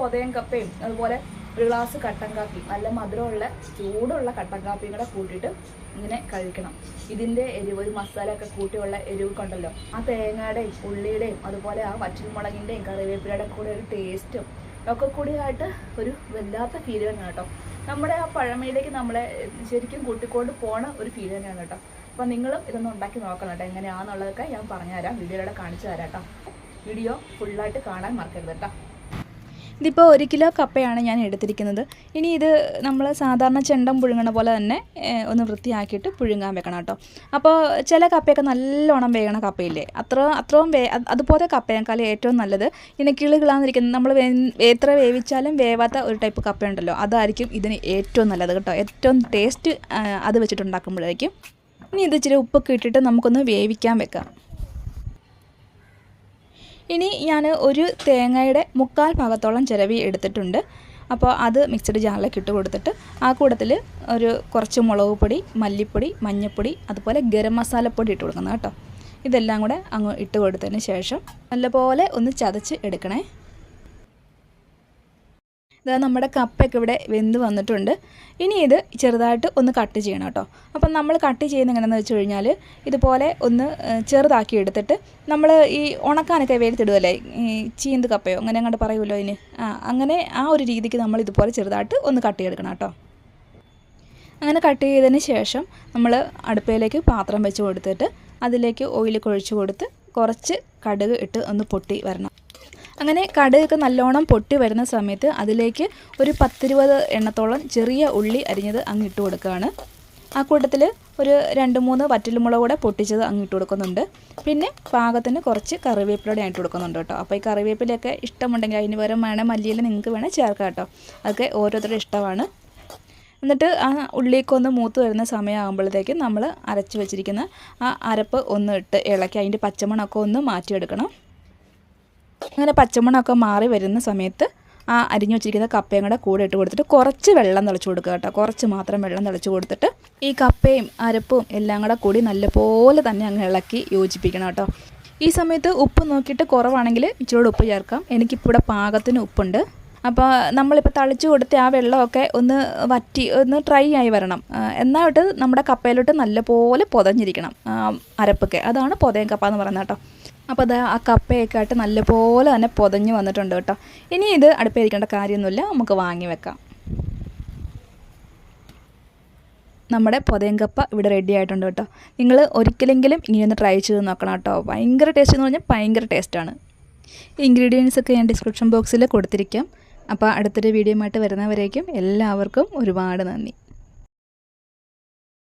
പൊതയും കപ്പയും അതുപോലെ ഒരു ഗ്ലാസ് കട്ടൻ കാപ്പി നല്ല മധുരമുള്ള ചൂടുള്ള കട്ടൻ കാപ്പിയും കൂടെ കൂട്ടിയിട്ട് ഇങ്ങനെ കഴിക്കണം. ഇതിന്റെ എരിവ് ഒരു മസാല ഒക്കെ കൂട്ടിയുള്ള എരിവ് കൊണ്ടല്ലോ? ആ തേങ്ങയുടെയും ഉള്ളിയുടെയും അതുപോലെ ആ വറ്റൽമുളകിന്റെയും കറിവേപ്പിലയുടെ കൂടെ ഒരു ടേസ്റ്റും ഒക്കെ കൂടിയായിട്ട് ഒരു വല്ലാത്ത ഫീൽ തന്നെയാണ് കേട്ടോ. നമ്മുടെ ആ പഴമയിലേക്ക് നമ്മളെ ശരിക്കും കൂട്ടിക്കൊണ്ട് പോണ ഒരു ഫീൽ തന്നെയാണ് കേട്ടോ. അപ്പം നിങ്ങളും ഇതൊന്ന് ഉണ്ടാക്കി നോക്കണം കേട്ടോ. എങ്ങനെയാണെന്നുള്ളതൊക്കെ ഞാൻ പറഞ്ഞുതരാം. വീഡിയോയിലൂടെ കാണിച്ചു തരാം കേട്ടോ. വീഡിയോ ഫുള്ളായിട്ട് കാണാൻ മറക്കരുത് കേട്ടോ. ഇതിപ്പോൾ ഒരു കിലോ കപ്പയാണ് ഞാൻ എടുത്തിരിക്കുന്നത്. ഇനി ഇത് നമ്മൾ സാധാരണ ചെണ്ടം പുഴുങ്ങണ പോലെ തന്നെ ഒന്ന് വൃത്തിയാക്കിയിട്ട് പുഴുങ്ങാൻ വെക്കണം കേട്ടോ. അപ്പോൾ ചില കപ്പയൊക്കെ നല്ലോണം വേകണ കപ്പയില്ലേ? അത്ര അത്രയും വേ അത് അതുപോലെ കപ്പയേക്കാളും ഏറ്റവും നല്ലത് ഇങ്ങനെ കിളുകിളാന്നിരിക്കുന്നത് നമ്മൾ എത്ര വേവിച്ചാലും വേവാത്ത ഒരു ടൈപ്പ് കപ്പയുണ്ടല്ലോ അതായിരിക്കും ഇതിന് ഏറ്റവും നല്ലത് കേട്ടോ. ഏറ്റവും ടേസ്റ്റ് അത് വെച്ചിട്ടുണ്ടാക്കുമ്പോഴായിരിക്കും ഇനി ഇത് ഇച്ചിരി ഉപ്പൊക്കെ ഇട്ടിട്ട് നമുക്കൊന്ന് വേവിക്കാൻ വെക്കാം. ഇനി ഞാൻ ഒരു തേങ്ങയുടെ മുക്കാൽ ഭാഗത്തോളം ചിരവി എടുത്തിട്ടുണ്ട്. അപ്പോൾ അത് മിക്സഡ് ജാറിലേക്ക് ഇട്ട് കൊടുത്തിട്ട് ആ കൂട്ടത്തിൽ ഒരു കുറച്ച് മുളക് പൊടി മല്ലിപ്പൊടി മഞ്ഞൾപ്പൊടി അതുപോലെ ഗരം മസാലപ്പൊടി ഇട്ട് കൊടുക്കുന്നത് കേട്ടോ. ഇതെല്ലാം കൂടെ അങ്ങ് ഇട്ട് കൊടുത്തതിന് ശേഷം നല്ലപോലെ ഒന്ന് ചതച്ച് എടുക്കണേ. ഇതാ നമ്മുടെ കപ്പയൊക്കെ ഇവിടെ വെന്ത് വന്നിട്ടുണ്ട്. ഇനി ഇത് ചെറുതായിട്ട് ഒന്ന് കട്ട് ചെയ്യണം കേട്ടോ. അപ്പം നമ്മൾ കട്ട് ചെയ്യുന്ന എങ്ങനെയെന്ന് വെച്ച് കഴിഞ്ഞാൽ ഇതുപോലെ ഒന്ന് ചെറുതാക്കി എടുത്തിട്ട് നമ്മൾ ഈ ഉണക്കാനൊക്കെ വെയിലത്തിടുമല്ലേ ഈ ചീന്ത് കപ്പയോ? അങ്ങനെ അങ്ങോട്ട് പറയുമല്ലോ അതിന്. ആ അങ്ങനെ ആ ഒരു രീതിക്ക് നമ്മൾ ഇതുപോലെ ചെറുതായിട്ട് ഒന്ന് കട്ട് ചെയ്തെടുക്കണം കേട്ടോ. അങ്ങനെ കട്ട് ചെയ്തതിന് ശേഷം നമ്മൾ അടുപ്പയിലേക്ക് പാത്രം വെച്ച് കൊടുത്തിട്ട് അതിലേക്ക് ഓയിൽ കൊഴിച്ച് കൊടുത്ത് കുറച്ച് കടുക് ഇട്ട് ഒന്ന് പൊട്ടി വരണം. അങ്ങനെ കടുകൊക്കെ നല്ലോണം പൊട്ടി വരുന്ന സമയത്ത് അതിലേക്ക് ഒരു പത്തിരുപത് എണ്ണത്തോളം ചെറിയ ഉള്ളി അരിഞ്ഞത് അങ്ങ് ഇട്ട് കൊടുക്കുകയാണ്. ആ കൂട്ടത്തിൽ ഒരു രണ്ട് മൂന്ന് വറ്റൽമുളക് കൂടെ പൊട്ടിച്ചത് അങ്ങ് ഇട്ട് കൊടുക്കുന്നുണ്ട്. പിന്നെ പാകത്തിന് കുറച്ച് കറിവേപ്പിലൂടെ ഇട്ട് കൊടുക്കുന്നുണ്ട് കേട്ടോ. അപ്പോൾ ഈ കറിവേപ്പിലൊക്കെ ഇഷ്ടമുണ്ടെങ്കിൽ അതിന് പകരം വേണേൽ മല്ലിയിൽ നിങ്ങൾക്ക് വേണേൽ ചേർക്കാം കേട്ടോ. അതൊക്കെ ഓരോരുത്തരുടെ ഇഷ്ടമാണ്. എന്നിട്ട് ആ ഉള്ളിയൊക്കെ ഒന്ന് മൂത്ത് വരുന്ന സമയമാകുമ്പോഴത്തേക്കും നമ്മൾ അരച്ച് വെച്ചിരിക്കുന്ന ആ അരപ്പ് ഒന്ന് ഇട്ട് ഇളക്കി അതിന്റെ പച്ചമണമൊക്കെ ഒന്ന് മാറ്റിയെടുക്കണം. അങ്ങനെ പച്ചമണമൊക്കെ മാറി വരുന്ന സമയത്ത് ആ അരിഞ്ഞു വെച്ചിരിക്കുന്ന കപ്പയും കൂടെ കൂടെ ഇട്ട് കൊടുത്തിട്ട് കുറച്ച് വെള്ളം തിളച്ച് കൊടുക്കുക കേട്ടോ. കുറച്ച് മാത്രം വെള്ളം തിളച്ച് കൊടുത്തിട്ട് ഈ കപ്പയും അരപ്പും എല്ലാം കൂടെ കൂടി നല്ലപോലെ തന്നെ അങ്ങ് ഇളക്കി യോജിപ്പിക്കണം കേട്ടോ. ഈ സമയത്ത് ഉപ്പ് നോക്കിയിട്ട് കുറവാണെങ്കിൽ ഇച്ചിരി ഉപ്പ് ചേർക്കാം. എനിക്കിപ്പോൾ പാകത്തിന് ഉപ്പുണ്ട്. അപ്പോൾ നമ്മളിപ്പോൾ തളിച്ചു കൊടുത്ത ആ വെള്ളമൊക്കെ ഒന്ന് വറ്റി ഒന്ന് ഡ്രൈ ആയി വരണം. എന്നായിട്ട് നമ്മുടെ കപ്പയിലോട്ട് നല്ലപോലെ പൊതഞ്ഞിരിക്കണം അരപ്പൊക്കെ. അതാണ് പൊതയും കപ്പ എന്ന് പറയുന്നത് കേട്ടോ. അപ്പോൾ അത് ആ കപ്പയൊക്കെ ആയിട്ട് നല്ലപോലെ തന്നെ പൊതഞ്ഞ് വന്നിട്ടുണ്ട് കേട്ടോ. ഇനി ഇത് അടുപ്പേരിക്കേണ്ട കാര്യമൊന്നുമില്ല. നമുക്ക് വാങ്ങി വെക്കാം. നമ്മുടെ പൊതയും കപ്പ ഇവിടെ റെഡി ആയിട്ടുണ്ട് കേട്ടോ. നിങ്ങൾ ഒരിക്കലെങ്കിലും ഇങ്ങനെ ഒന്ന് ട്രൈ ചെയ്ത് നോക്കണം കേട്ടോ. ഭയങ്കര ടേസ്റ്റ് എന്ന് പറഞ്ഞാൽ ഭയങ്കര ടേസ്റ്റാണ് ഇൻഗ്രീഡിയൻസ് ഒക്കെ ഞാൻ ഡിസ്ക്രിപ്ഷൻ ബോക്സിൽ കൊടുത്തിരിക്കാം. അപ്പോൾ അടുത്തൊരു വീഡിയോ ആയിട്ട് വരുന്നവരേക്കും എല്ലാവർക്കും ഒരുപാട് നന്ദി.